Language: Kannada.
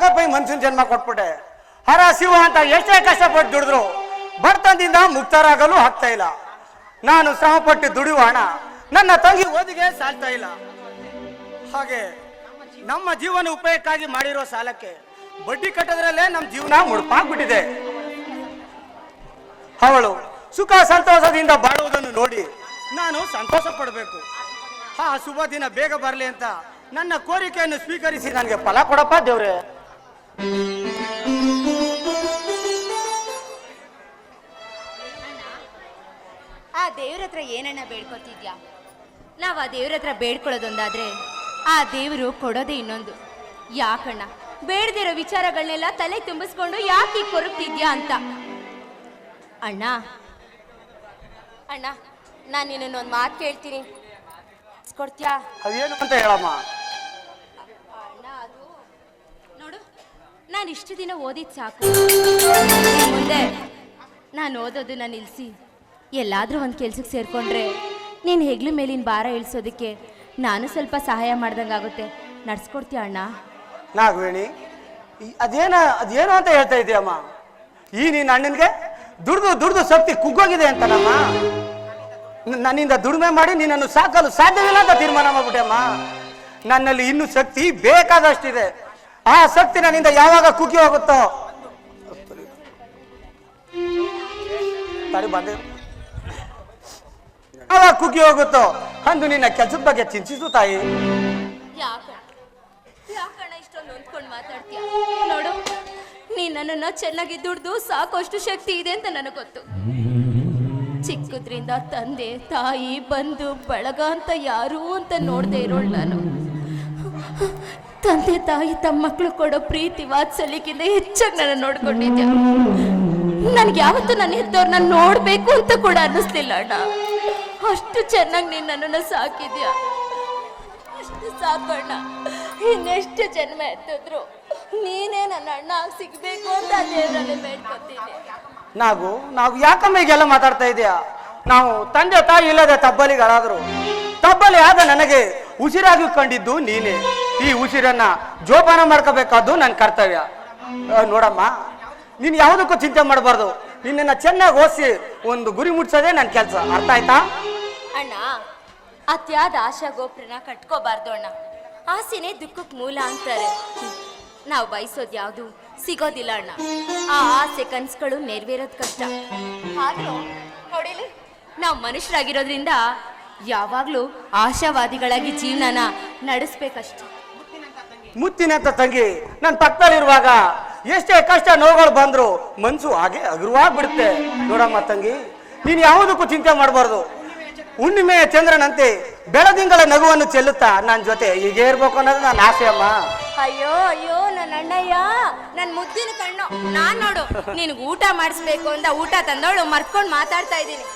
ಯಾಕಪ್ಪ ಮನ್ಸಿನ ಜನ್ಮ ಕೊಟ್ಬಿಟ್ಟೆ. ಹರ ಶಿವ ಅಂತ ಎಷ್ಟೇ ಕಷ್ಟಪಟ್ಟು ದುಡಿದ್ರು ಬರ್ತಂದಿಂದ ಮುಕ್ತರಾಗಲು ಆಗ್ತಾ ಇಲ್ಲ. ನಾನು ಶ್ರಮಪಟ್ಟು ದುಡಿಯುವ ಹಣ ನನ್ನ ತಂಗಿ ಓದಿಗೆ ಸಾಲ್ತಾ ಇಲ್ಲ. ಹಾಗೆ ನಮ್ಮ ಜೀವನ ಉಪಯೋಗಕ್ಕಾಗಿ ಮಾಡಿರೋ ಸಾಲಕ್ಕೆ ಬಡ್ಡಿ ಕಟ್ಟೋದ್ರಲ್ಲೇ ನಮ್ಮ ಜೀವನ ಮುಡುಪಾಗ್ಬಿಟ್ಟಿದೆ. ಅವಳು ಸುಖ ಸಂತೋಷದಿಂದ ಬಾಳುವುದನ್ನು ನೋಡಿ ನಾನು ಸಂತೋಷ ಪಡಬೇಕು. ಆ ಶುಭ ದಿನ ಬೇಗ ಬರಲಿ ಅಂತ ನನ್ನ ಕೋರಿಕೆಯನ್ನು ಸ್ವೀಕರಿಸಿ ನನಗೆ ಫಲ ಕೊಡಪ್ಪ ದೇವ್ರೆ. ಆ ದೇವ್ರ ಹತ್ರ ಏನಣ್ಣ ಬೇಡ್ಕೊತಿದ್ಯಾ? ನಾವು ಆ ದೇವ್ರ ಹತ್ರ ಬೇಡ್ಕೊಳ್ಳೋದೊಂದಾದ್ರೆ ಆ ದೇವರು ಕೊಡೋದೇ ಇನ್ನೊಂದು. ಯಾಕಣ್ಣ? ಬೇಡದಿರೋ ವಿಚಾರಗಳನ್ನೆಲ್ಲ ತಲೆ ತುಂಬಿಸ್ಕೊಂಡು ಯಾಕೆ ಕೊರಗ್ತಿದ್ಯಾ ಅಂತ? ಅಣ್ಣ? ಅಣ್ಣ, ನಾನು ನಿನ್ನೊಂದು ಮಾತು ಕೇಳ್ತೀನಿ. ಕೊಡ್ತೀಯಾ? ಅದೇನು ಅಂತ ಹೇಳಮ್ಮ ಅಣ್ಣ ಅದು ನೋಡು ನಾನು ಇಷ್ಟು ದಿನ ಓದಿದ್ ಸಾಕು. ಮುಂದೆ ನಾನು ಓದೋದನ್ನ ನಿಲ್ಲಿಸಿ ಎಲ್ಲಾದರೂ ಒಂದು ಕೆಲ್ಸಕ್ಕೆ ಸೇರಿಕೊಂಡ್ರೆ ನೀನು ಹೆಗ್ಲು ಮೇಲಿನ ಭಾರ ಇಳಿಸೋದಕ್ಕೆ ನಾನು ಸ್ವಲ್ಪ ಸಹಾಯ ಮಾಡ್ದಂಗಾಗುತ್ತೆ. ನಡ್ಸ್ಕೊಡ್ತೀಯ ಅಣ್ಣ? ನಾಗವೇಣಿ ಅದೇನ, ಅದೇನೋ ಅಂತ ಹೇಳ್ತಾ ಇದೀಯಮ್ಮ ಈ ನಿನ್ನ ಅಣ್ಣನಿಗೆ ದುಡ್ದು ದುಡ್ದು ಶಕ್ತಿ ಕುಗ್ಗೋಗಿದೆ ಅಂತನಮ್ಮ. ನನ್ನಿಂದ ದುಡಿಮೆ ಮಾಡಿ ನಿನ್ನನ್ನು ಸಾಕಲು ಸಾಧ್ಯವಿಲ್ಲ ಅಂತ ತೀರ್ಮಾನ ಮಾಡ್ಬಿಟ್ಟೆ ಅಮ್ಮ. ನನ್ನಲ್ಲಿ ಇನ್ನೂ ಶಕ್ತಿ ಬೇಕಾದಷ್ಟಿದೆ. ಆ ಶಕ್ತಿ ನನ್ನಿಂದ ಯಾವಾಗ ಕುಗ್ಗಿ ಹೋಗುತ್ತೋ? ಬಂದೆ. ಯಾವಾಗ ಕುಗ್ಗಿ ಹೋಗುತ್ತೋ? ಅಂದು ನಿನ್ನ ಕೆಲಸದ ಬಗ್ಗೆ ಚಿಂತಿಸು ತಾಯಿ. ನೋಡು, ನೀ ನನ್ನನ್ನು ಚೆನ್ನಾಗಿ ದುಡ್ದು ಸಾಕಷ್ಟು ಶಕ್ತಿ ಇದೆ ಅಂತ ನನಗೆ ಗೊತ್ತು. ಚಿಕ್ಕದ್ರಿಂದ ತಂದೆ, ತಾಯಿ, ಬಂಧು, ಬಳಗ ಅಂತ ಯಾರು ಅಂತ ನೋಡದೆ ಇರೋಳು ನಾನು. ತಂದೆ ತಾಯಿ ತಮ್ಮ ಮಕ್ಕಳು ಕೊಡೋ ಪ್ರೀತಿ ವಾತ್ಸಲ್ಯಕ್ಕಿಂತ ಹೆಚ್ಚಾಗಿ ನನ್ನ ನೋಡ್ಕೊಂಡಿದ್ದೆ. ನನ್ಗೆ ಯಾವತ್ತೂ ನನ್ನ ಹೆತ್ತವ್ರನ್ನ ನೋಡ್ಬೇಕು ಅಂತ ಕೂಡ ಅನ್ನಿಸ್ತಿಲ್ಲ ಅಣ್ಣ. ಅಷ್ಟು ಚೆನ್ನಾಗಿ ನೀನು ನನ್ನನ್ನು ಸಾಕಿದ್ಯಾ? ಅಷ್ಟು ಸಾಕಣ್ಣ ಇನ್ನೆಷ್ಟು ಜನ್ಮ ಎತ್ತಿದ್ರು ನೀನೇ ನನ್ನ ಅಣ್ಣ ಸಿಗಬೇಕು ಸಿಗ್ಬೇಕು ಅಂತ ದೇವರಲ್ಲಿ ಬೇಡ್ಕೊತೀನಿ. ನಾವು ನಾವು ಯಾಕಮ್ಮ ಈಗೆಲ್ಲ ಮಾತಾಡ್ತಾ ಇದೀಯಾ? ನಾವು ತಂದೆ ತಾಯಿ ಇಲ್ಲದೆ ತಬ್ಬಲಿಗಳಾದ್ರು. ತಬ್ಬಲಿ ಆದ ನನಗೆ ಉಸಿರಾಗಿ ಕಂಡಿದ್ದು ನೀನೇ. ಈ ಉಸಿರನ್ನ ಜೋಪಾನ ಮಾಡ್ಕೋಬೇಕಾದ್ದು ನನ್ನ ಕರ್ತವ್ಯ. ನೋಡಮ್ಮ, ನೀನು ಯಾವುದಕ್ಕೂ ಚಿಂತೆ ಮಾಡಬಾರ್ದು. ನಿನ್ನನ್ನು ಚೆನ್ನಾಗಿ ಓದಿಸಿ ಒಂದು ಗುರಿ ಮುಟ್ಸೋದೇ ನನ್ನ ಕೆಲಸ. ಅರ್ಥ ಆಯ್ತಾ? ಅಣ್ಣ, ಅತಿಯಾದ ಆಶಾ ಗೋಪುರನ ಕಟ್ಕೋಬಾರ್ದು ಅಣ್ಣ. ಆಸೆನೇ ದುಃಖಕ್ಕೆ ಮೂಲ ಅಂತಾರೆ. ನಾವು ಬಯಸೋದು ಯಾವುದು ಸಿಗೋದಿಲ್ಲ ಅಣ್ಣ. ಆ ಆಸೆ ಕನ್ಸುಗಳು ನೆರವೇರೋದು ಕಷ್ಟ. ಆದ್ರೂ, ನೋಡಿಲಿ, ನಾವು ಮನುಷ್ಯರಾಗಿರೋದ್ರಿಂದ ಯಾವಾಗಲೂ ಆಶಾವಾದಿಗಳಾಗಿ ಜೀವನನ ನಡೆಸ್ಬೇಕಷ್ಟೆ. ಮುತ್ತಿನಂತ ತಂಗಿ ನನ್ನ ಪಕ್ಕದಲ್ಲಿರುವಾಗ ಎಷ್ಟೇ ಕಷ್ಟ ನೋವುಗಳು ಬಂದ್ರು ಮನ್ಸು ಹಾಗೆ ಹಗುರವಾಗಿ ಬಿಡುತ್ತೆ. ನೋಡಮ್ಮ ತಂಗಿ ನೀನು ಯಾವುದಕ್ಕೂ ಚಿಂತೆ ಮಾಡಬಾರ್ದು. ಹುಣ್ಣಿಮೆಯ ಚಂದ್ರನಂತೆ ಬೆಳದಿಂಗಳ ನಗುವನ್ನು ಚೆಲ್ಲುತ್ತಾ ನನ್ನ ಜೊತೆ ಈಗ ಇರ್ಬೇಕು ಅನ್ನೋದು ನನ್ನ ಆಸೆ ಅಮ್ಮ. ಅಯ್ಯೋ ಅಯ್ಯೋ ನನ್ನ ಅಣ್ಣಯ್ಯ ನನ್ನ ಮುದ್ದಿನ ಕಣ್ಣು. ನಾನ್ ನೋಡು ನಿನಗೆ ಊಟ ಮಾಡಿಸ್ಬೇಕು ಅಂತ ಊಟ ತಂದವಳು ಮರ್ಕೊಂಡು ಮಾತಾಡ್ತಾ ಇದ್ದೀನಿ.